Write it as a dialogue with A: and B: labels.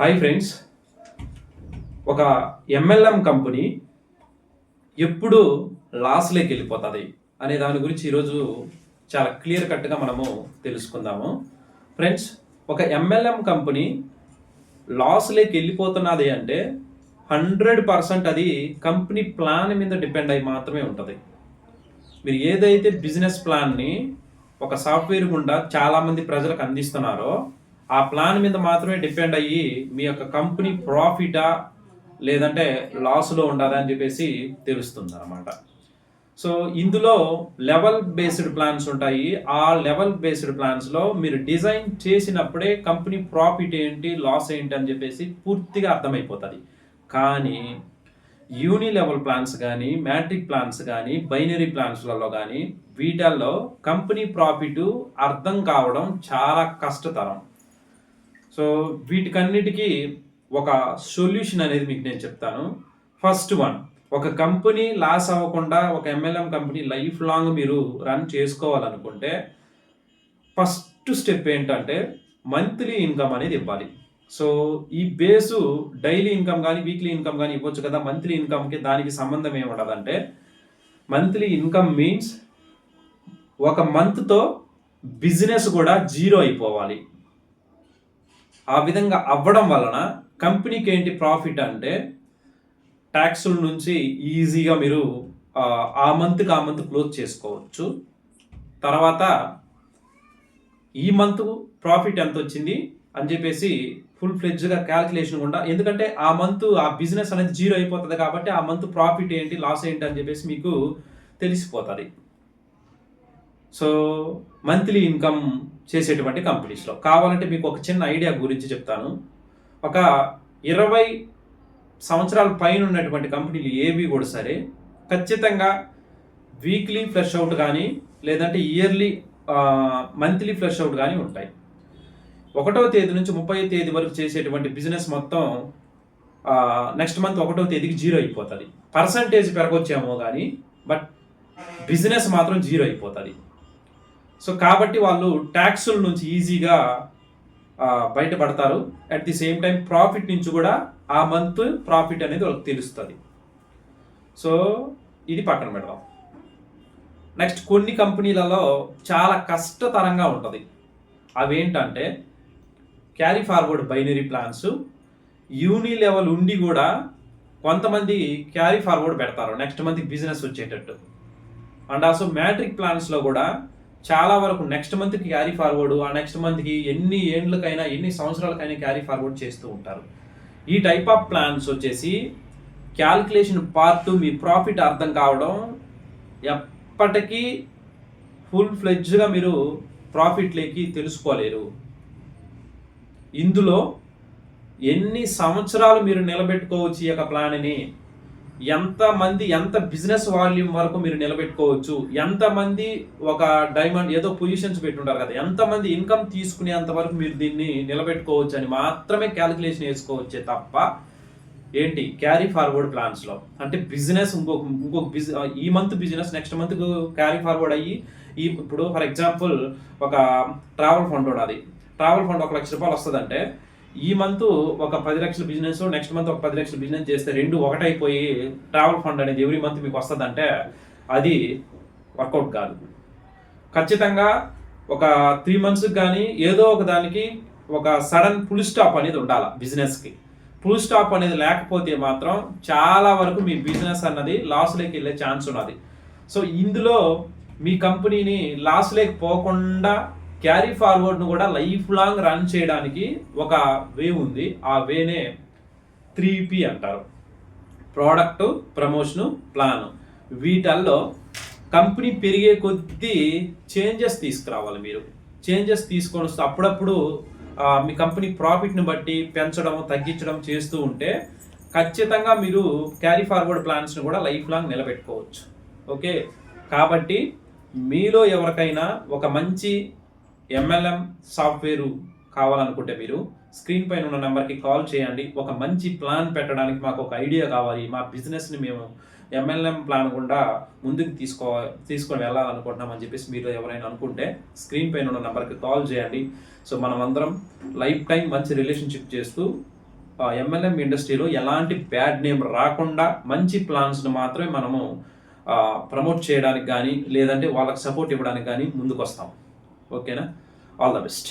A: Hi friends ఒక MLM company ఎప్పుడు లాస్లోకి వెళ్ళిపోతుంది అనే దాని గురించి ఈరోజు చాలా క్లియర్ కట్గా మనము తెలుసుకుందాము. ఫ్రెండ్స్ ఒక ఎంఎల్ఎం కంపెనీ లాస్లోకి వెళ్ళిపోతున్నది అంటే హండ్రెడ్ పర్సెంట్ అది కంపెనీ ప్లాన్ మీద డిపెండ్ అయి మాత్రమే ఉంటుంది. మీరు ఏదైతే బిజినెస్ ప్లాన్ని ఒక సాఫ్ట్వేర్ గుండా చాలామంది ప్రజలకు అందిస్తున్నారో ఆ ప్లాన్ మీద మాత్రమే డిపెండ్ అయ్యి మీ యొక్క కంపెనీ ప్రాఫిటా లేదంటే లాస్లో ఉండాలా అని చెప్పేసి తెలుస్తుంది అనమాట సో ఇందులో లెవెల్ బేస్డ్ ప్లాన్స్ ఉంటాయి. ఆ లెవెల్ బేస్డ్ ప్లాన్స్లో మీరు డిజైన్ చేసినప్పుడే కంపెనీ ప్రాఫిట్ ఏంటి లాస్ ఏంటి అని చెప్పేసి పూర్తిగా అర్థమైపోతుంది. కానీ యూని లెవెల్ ప్లాన్స్ కానీ మ్యాట్రిక్ ప్లాన్స్ కానీ బైనరీ ప్లాన్స్లలో కానీ వీటల్లో కంపెనీ ప్రాఫిట్ అర్థం కావడం చాలా కష్టతరం. సో వీటికన్నిటికీ ఒక సొల్యూషన్ అనేది మీకు నేను చెప్తాను. ఫస్ట్ వన్ ఒక కంపెనీ లాస్ అవ్వకుండా ఒక ఎంఎల్ఎం కంపెనీ లైఫ్ లాంగ్ మీరు రన్ చేసుకోవాలనుకుంటే ఫస్ట్ స్టెప్ ఏంటంటే మంత్లీ ఇన్కమ్ అనేది ఇవ్వాలి. సో ఈ బేసు డైలీ ఇన్కమ్ కానీ వీక్లీ ఇన్కమ్ కానీ ఇవ్వచ్చు కదా మంత్లీ ఇన్కమ్కి దానికి సంబంధం ఏమి ఉండదంటే మంత్లీ ఇన్కమ్ మీన్స్ ఒక మంత్తో బిజినెస్ కూడా జీరో అయిపోవాలి. ఆ విధంగా అవ్వడం వలన కంపెనీకి ఏంటి ప్రాఫిట్ అంటే ట్యాక్సుల నుంచి ఈజీగా మీరు ఆ, మంత్కి ఆ మంత్ క్లోజ్ చేసుకోవచ్చు. తర్వాత ఈ మంత్ ప్రాఫిట్ ఎంత వచ్చింది అని చెప్పేసి ఫుల్ ఫ్లెడ్జ్గా క్యాల్కులేషన్ కూడా ఎందుకంటే ఆ మంత్ ఆ బిజినెస్ అనేది జీరో అయిపోతుంది కాబట్టి ఆ మంత్ ప్రాఫిట్ ఏంటి లాస్ ఏంటి అని చెప్పేసి మీకు తెలిసిపోతుంది. సో మంత్లీ ఇన్కమ్ చేసేటువంటి కంపెనీస్లో కావాలంటే మీకు ఒక చిన్న ఐడియా గురించి చెప్తాను. ఒక ఇరవై సంవత్సరాల పైన ఉన్నటువంటి కంపెనీలు ఏవి కూడా సరే ఖచ్చితంగా వీక్లీ ఫ్లెష్ అవుట్ కానీ లేదంటే ఇయర్లీ మంత్లీ ఫ్లష్ అవుట్ కానీ ఉంటాయి. ఒకటవ తేదీ నుంచి ముప్పై తేదీ వరకు చేసేటువంటి బిజినెస్ మొత్తం నెక్స్ట్ మంత్ ఒకటో తేదీకి జీరో అయిపోతుంది. పర్సంటేజ్ పెరగొచ్చేమో కానీ బట్ బిజినెస్ మాత్రం జీరో అయిపోతుంది. సో కాబట్టి వాళ్ళు ట్యాక్సుల నుంచి ఈజీగా బయటపడతారు. At the same time profit నుంచి కూడా ఆ మంత్ ప్రాఫిట్ అనేది వాళ్ళకి తెలుస్తుంది. సో ఇది పక్కన పెడదాం. నెక్స్ట్ కొన్ని కంపెనీలలో చాలా కష్టతరంగా ఉంటుంది. అవేంటంటే carry forward binary plans uni level ఉండి కూడా కొంతమంది క్యారీ ఫార్వర్డ్ పెడతారు. నెక్స్ట్ మంత్ బిజినెస్ వచ్చేటట్టు. అండ్ ఆల్సో మ్యాట్రిక్ ప్లాన్స్లో కూడా చాలా వరకు నెక్స్ట్ మంత్కి క్యారీ ఫార్వర్డ్ ఆ నెక్స్ట్ మంత్కి ఎన్ని ఏండ్లకైనా ఎన్ని సంవత్సరాలకైనా క్యారీ ఫార్వర్డ్ చేస్తూ ఉంటారు. ఈ టైప్ ఆఫ్ ప్లాన్స్ వచ్చేసి క్యాల్కులేషన్ పార్ట్ మీ ప్రాఫిట్ అర్థం కావడం ఎప్పటికీ ఫుల్ ఫ్లెడ్జ్గా మీరు ప్రాఫిట్లోకి తెలుసుకోలేరు. ఇందులో ఎన్ని సంవత్సరాలు మీరు నిలబెట్టుకోవచ్చు ఈ యొక్క ప్లాన్ని ఎంతమంది ఎంత బిజినెస్ వాల్యూమ్ వరకు మీరు నిలబెట్టుకోవచ్చు ఎంతమంది ఒక డైమండ్ ఏదో పొజిషన్స్ పెట్టుంటారు కదా ఎంతమంది ఇన్కమ్ తీసుకునేంత వరకు మీరు దీన్ని నిలబెట్టుకోవచ్చు అని మాత్రమే క్యాలిక్యులేషన్ వేసుకోవచ్చే తప్ప ఏంటి? క్యారీ ఫార్వర్డ్ ప్లాన్స్లో అంటే బిజినెస్ ఇంకొక ఇంకొక బిజినెస్ ఈ month business next month carry forward అయ్యి ఈ ఇప్పుడు ఫర్ ఎగ్జాంపుల్ ఒక ట్రావెల్ ఫండ్ ఉన్నది ట్రావెల్ ఫండ్ ఒక లక్ష రూపాయలు వస్తుందంటే ఈ మంత్ ఒక పది లక్షల బిజినెస్ నెక్స్ట్ మంత్ ఒక పది లక్షల బిజినెస్ చేస్తే రెండు ఒకటైపోయి ట్రావెల్ ఫండ్ అనేది ఎవ్రీ మంత్ మీకు వస్తుందంటే అది వర్కౌట్ కాదు. ఖచ్చితంగా ఒక త్రీ మంత్స్కి కానీ ఏదో ఒక దానికి ఒక సడన్ ఫుల్ స్టాప్ అనేది ఉండాలి బిజినెస్కి ఫుల్ స్టాప్ అనేది లేకపోతే మాత్రం చాలా వరకు మీ బిజినెస్ అన్నది లాస్లోకి వెళ్ళే ఛాన్స్ ఉన్నది. సో ఇందులో మీ కంపెనీని లాస్లోకి పోకుండా క్యారీ ఫార్వర్డ్ను కూడా లైఫ్ లాంగ్ రన్ చేయడానికి ఒక వే ఉంది. ఆ వేనే త్రీ పి అంటారు. Product promotion plan. వీటల్లో కంపెనీ పెరిగే కొద్దీ చేంజెస్ తీసుకురావాలి మీరు. చేంజెస్ తీసుకొని వస్తే అప్పుడప్పుడు మీ కంపెనీ ప్రాఫిట్ని బట్టి పెంచడం తగ్గించడం చేస్తూ ఉంటే ఖచ్చితంగా మీరు క్యారీ ఫార్వర్డ్ ప్లాన్స్ని కూడా లైఫ్ లాంగ్ నిలబెట్టుకోవచ్చు. ఓకే? కాబట్టి మీలో ఎవరికైనా ఒక మంచి ఎంఎల్ఎం సాఫ్ట్వేరు కావాలనుకుంటే మీరు స్క్రీన్ పైన ఉన్న నెంబర్కి కాల్ చేయండి. ఒక మంచి ప్లాన్ పెట్టడానికి మాకు ఒక ఐడియా కావాలి. మా బిజినెస్ని మేము ఎంఎల్ఎం ప్లాన్ గుండా ముందుకు తీసుకో తీసుకొని వెళ్ళాలనుకుంటున్నాం అని చెప్పేసి మీరు ఎవరైనా అనుకుంటే స్క్రీన్ పైన ఉన్న నెంబర్కి కాల్ చేయండి. సో మనం అందరం లైఫ్ టైం మంచి రిలేషన్షిప్ చేస్తూ ఎంఎల్ఎం ఇండస్ట్రీలో ఎలాంటి బ్యాడ్ నేమ్ రాకుండా మంచి ప్లాన్స్ను మాత్రమే మనము ప్రమోట్ చేయడానికి కానీ లేదంటే వాళ్ళకి సపోర్ట్ ఇవ్వడానికి కానీ ముందుకు వస్తాం ఓకేనా? All the best